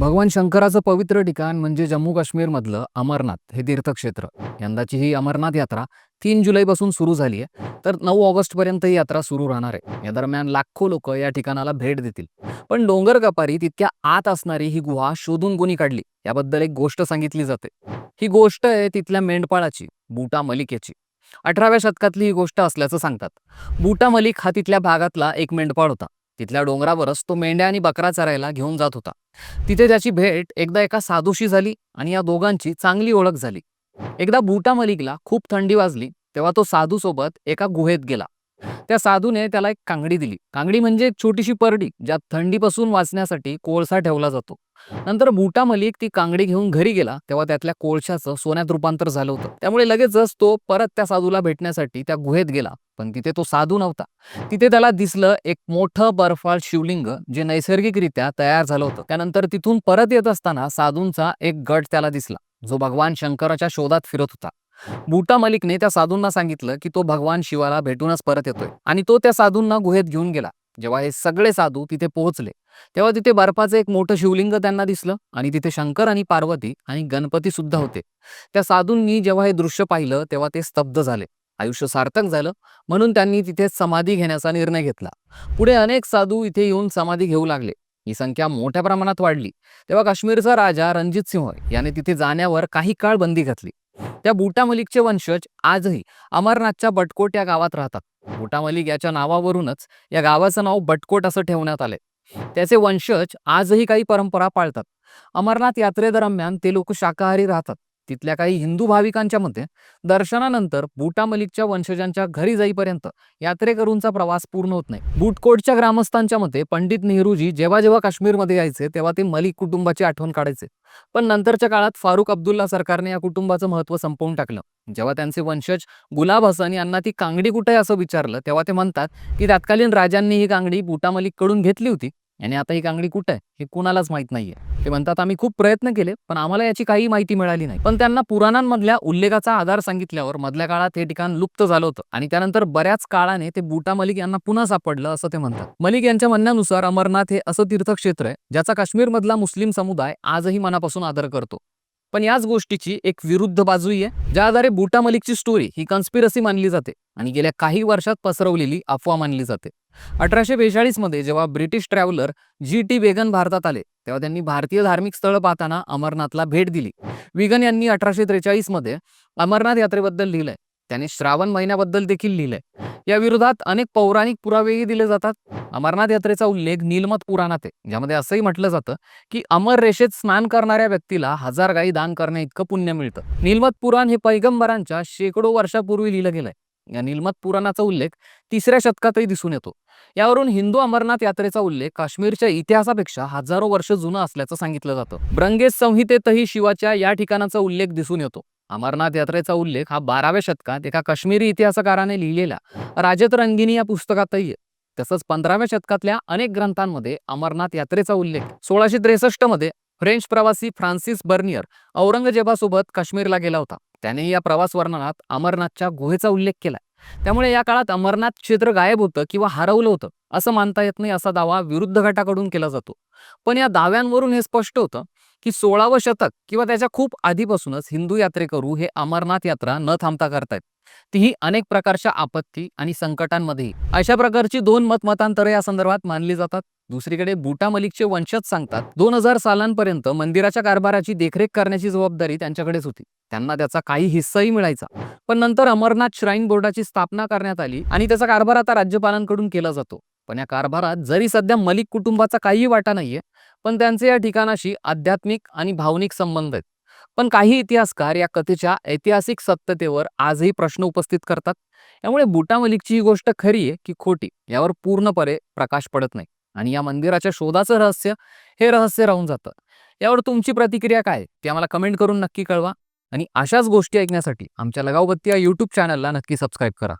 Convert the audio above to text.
भगवान शंकराचं पवित्र ठिकाण म्हणजे जम्मू काश्मीरमधलं अमरनाथ हे तीर्थक्षेत्र. यंदाची ही अमरनाथ यात्रा तीन जुलैपासून सुरू झाली आहे तर नऊ ऑगस्टपर्यंत ही यात्रा सुरू राहणार आहे. या दरम्यान लाखो लोक या ठिकाणाला भेट देतील. पण डोंगर कपारी तितक्या आत असणारी ही गुहा शोधून कोणी काढली? याबद्दल एक गोष्ट सांगितली जाते. ही गोष्ट आहे तिथल्या मेंढपाळाची बुटा मलिक याची अठराव्या शतकातली ही गोष्ट असल्याचं सांगतात. बुटा मलिक हा तिथल्या भागातला एक मेंढपाळ होता. तिथल्या डोंगरावरच तो मेंढ्या आणि बकरा चरायला घेऊन जात होता. तिथे त्याची भेट एकदा एका साधूशी झाली आणि या दोघांची चांगली ओळख झाली. एकदा बुटा मलिकला खूप थंडी वाजली तेव्हा तो साधू सोबत एका गुहेत गेला. त्या साधूने त्याला एक कांगडी दिली. कांगडी म्हणजे एक छोटीशी परडी ज्यात थंडीपासून वाचण्यासाठी कोळसा ठेवला जातो. नंतर बुटा मलिक ती कांगडी घेऊन घरी गेला तेव्हा त्यातल्या कोळशाचं सोन्यात रूपांतर झालं होतं. त्यामुळे लगेचच तो परत त्या साधूला भेटण्यासाठी त्या गुहेत गेला. पण तिथे तो साधू नव्हता. तिथे त्याला दिसलं एक मोठं बर्फाळ शिवलिंग जे नैसर्गिकरित्या तयार झालं होतं. त्यानंतर तिथून परत येत असताना साधूंचा एक गट त्याला दिसला जो भगवान शंकराच्या शोधात फिरत होता. बुटा मलिकने त्या साधूंना सांगितलं की तो भगवान शिवाला भेटूनच परत येतोय. आणि तो त्या साधूंना गुहेत घेऊन गेला. जेव्हा हे सगळे साधू तिथे पोहोचले तेव्हा तिथे बर्फाचं एक मोठं शिवलिंग त्यांना दिसलं आणि तिथे शंकर आणि पार्वती आणि गणपती सुद्धा होते. त्या साधूंनी जेव्हा हे दृश्य पाहिलं तेव्हा ते स्तब्ध झाले. आयुष्य सार्थक झालं. म्हणून त्यांनी तिथे समाधी घेण्याचा निर्णय घेतला. पुढे अनेक साधू इथे येऊन समाधी घेऊ लागले. ही संख्या मोठ्या प्रमाणात वाढली. तेव्हा काश्मीरचा राजा रणजित सिंह याने तिथे जाण्यावर काही काळ बंदी घातली. त्या बुटा मलिकचे वंशज आजही अमरनाथच्या बटकोट या गावात राहतात. बुटा मलिक याच्या नावावरूनच या गावाचं नाव बटकोट असं ठेवण्यात आले त्याचे वंशज आजही काही परंपरा पाळतात. अमरनाथ यात्रेदरम्यान ते लोक शाकाहारी राहतात. तिथल्या काही हिंदू भाविकांच्या मते दर्शनानंतर बुटा मलिकच्या वंशजांच्या घरी जाईपर्यंत यात्रेकरूंचा प्रवास पूर्ण होत नाही. बूटकोटच्या ग्रामस्थांच्या मते पंडित नेहरूजी जेव्हा जेव्हा काश्मीरमध्ये यायचे तेव्हा ते मलिक कुटुंबाची आठवण काढायचे. पण नंतरच्या काळात फारुख अब्दुल्ला सरकारने या कुटुंबाचं महत्त्व संपवून टाकलं. जेव्हा त्यांचे वंशज गुलाब हसन यांना ती कांगडी कुठे असं विचारलं तेव्हा ते म्हणतात की तत्कालीन राजांनी ही कांगडी बुटा मलिककडून घेतली होती. आणि आता ही कांगडी कुठं आहे हे कुणालाच माहीत नाहीये. ते म्हणतात आम्ही खूप प्रयत्न केले पण आम्हाला याची काही माहिती मिळाली नाही. पण त्यांना पुराणांमधल्या उल्लेखाचा आधार सांगितल्यावर मधल्या काळात हे ठिकाण लुप्त झालं होतं आणि त्यानंतर बऱ्याच काळाने ते बुटा मलिक यांना पुन्हा सापडलं असं ते म्हणतात. मलिक यांच्या म्हणण्यानुसार अमरनाथ हे असं तीर्थक्षेत्र आहे ज्याचा काश्मीरमधला मुस्लिम समुदाय आजही मनापासून आदर करतो. पण याच गोष्टीची एक विरुद्ध बाजूही आहे ज्या आधारे मलिकची स्टोरी ही कन्स्पिरसी मानली जाते आणि गेल्या काही वर्षात पसरवलेली अफवा मानली जाते. अठराशे बेचाळीसमध्ये जेव्हा British traveller G T Vigne भारतात आले तेव्हा त्यांनी भारतीय धार्मिक स्थळं पाहताना अमरनाथला भेट दिली. विगन यांनी अठराशे त्रेचाळीसमध्ये अमरनाथ यात्रेबद्दल लिहिलंय त्याने श्रावण महिन्याबद्दल देखील लिहिलंय. या विरोधात अनेक पौराणिक पुरावेही दिले जातात. अमरनाथ यात्रेचा उल्लेख नीलमत पुराणात आहे ज्यामध्ये असंही म्हटलं जातं की अमर रेषेत स्नान करणाऱ्या व्यक्तीला हजार गायी दान करण्या इतकं पुण्य मिळतं. नीलमत पुराण हे पैगंबरांच्या शेकडो वर्षापूर्वी लिहिलं गेलंय. या नीलमत पुराणाचा उल्लेख तिसऱ्या शतकातही दिसून येतो. यावरून हिंदू अमरनाथ यात्रेचा उल्लेख काश्मीरच्या इतिहासापेक्षा हजारो वर्ष जुनं असल्याचं सांगितलं जातं. ब्रंगेश संहितेतही शिवाच्या या ठिकाणाचा उल्लेख दिसून येतो. अमरनाथ यात्रेचा उल्लेख हा बाराव्या शतकात एका काश्मीरी इतिहासकाराने लिहिलेला. राजत रंगिनी या पुस्तकातही आहे. तसंच पंधराव्या शतकातल्या अनेक ग्रंथांमध्ये अमरनाथ यात्रेचा उल्लेख. सोळाशे त्रेसष्टमध्ये फ्रेंच प्रवासी फ्रान्सिस बर्नियर औरंगजेबासोबत काश्मीरला गेला होता. त्याने या प्रवास वर्णनात अमरनाथच्या गुहेचा उल्लेख केला त्यामुळे या काळात अमरनाथ क्षेत्र गायब होतं किंवा हरवलं होतं असं मानता येत नाही असा दावा विरुद्ध गटाकडून केला जातो. पण या दाव्यांवरून हे स्पष्ट होतं की सोळावं शतक किंवा त्याच्या खूप आधीपासूनच हिंदू यात्रेकरू हे अमरनाथ यात्रा न थांबता करतायत. तीही अनेक प्रकारच्या आपत्ती आणि संकटांमध्येही. अशा प्रकारची दोन मतमतांतरे या संदर्भात मानली जातात. दुसरीकडे बुटा मलिकचे वंशज सांगतात दोन हजार सालांपर्यंत मंदिराच्या कारभाराची देखरेख करण्याची जबाबदारी त्यांच्याकडेच होती. त्यांना त्याचा काही हिस्साही मिळायचा. पण नंतर अमरनाथ श्राईन बोर्डाची स्थापना करण्यात आली आणि त्याचा कारभार आता राज्यपालांकडून केला जातो. पण या कारभारात जरी सध्या मलिक कुटुंबाचा काहीही वाटा नाहीये पण त्यांचे या ठिकाणाशी आध्यात्मिक आणि भावनिक संबंध आहेत. पण काही इतिहासकार या कथेच्या ऐतिहासिक सत्यतेवर आजही प्रश्न उपस्थित करतात. यामुळे बुटा मलिकची ही गोष्ट खरी आहे की खोटी यावर पूर्णपणे प्रकाश पडत नाही. आणि या मंदिराच्या शोधाचं रहस्य हे रहस्य राहून जातं. यावर तुमची प्रतिक्रिया काय ती आम्हाला कमेंट करून नक्की कळवा. आणि अशाच गोष्टी ऐकण्यासाठी आमच्या लगावबत्ती या यूट्यूब चॅनलला नक्की सबस्क्राईब करा.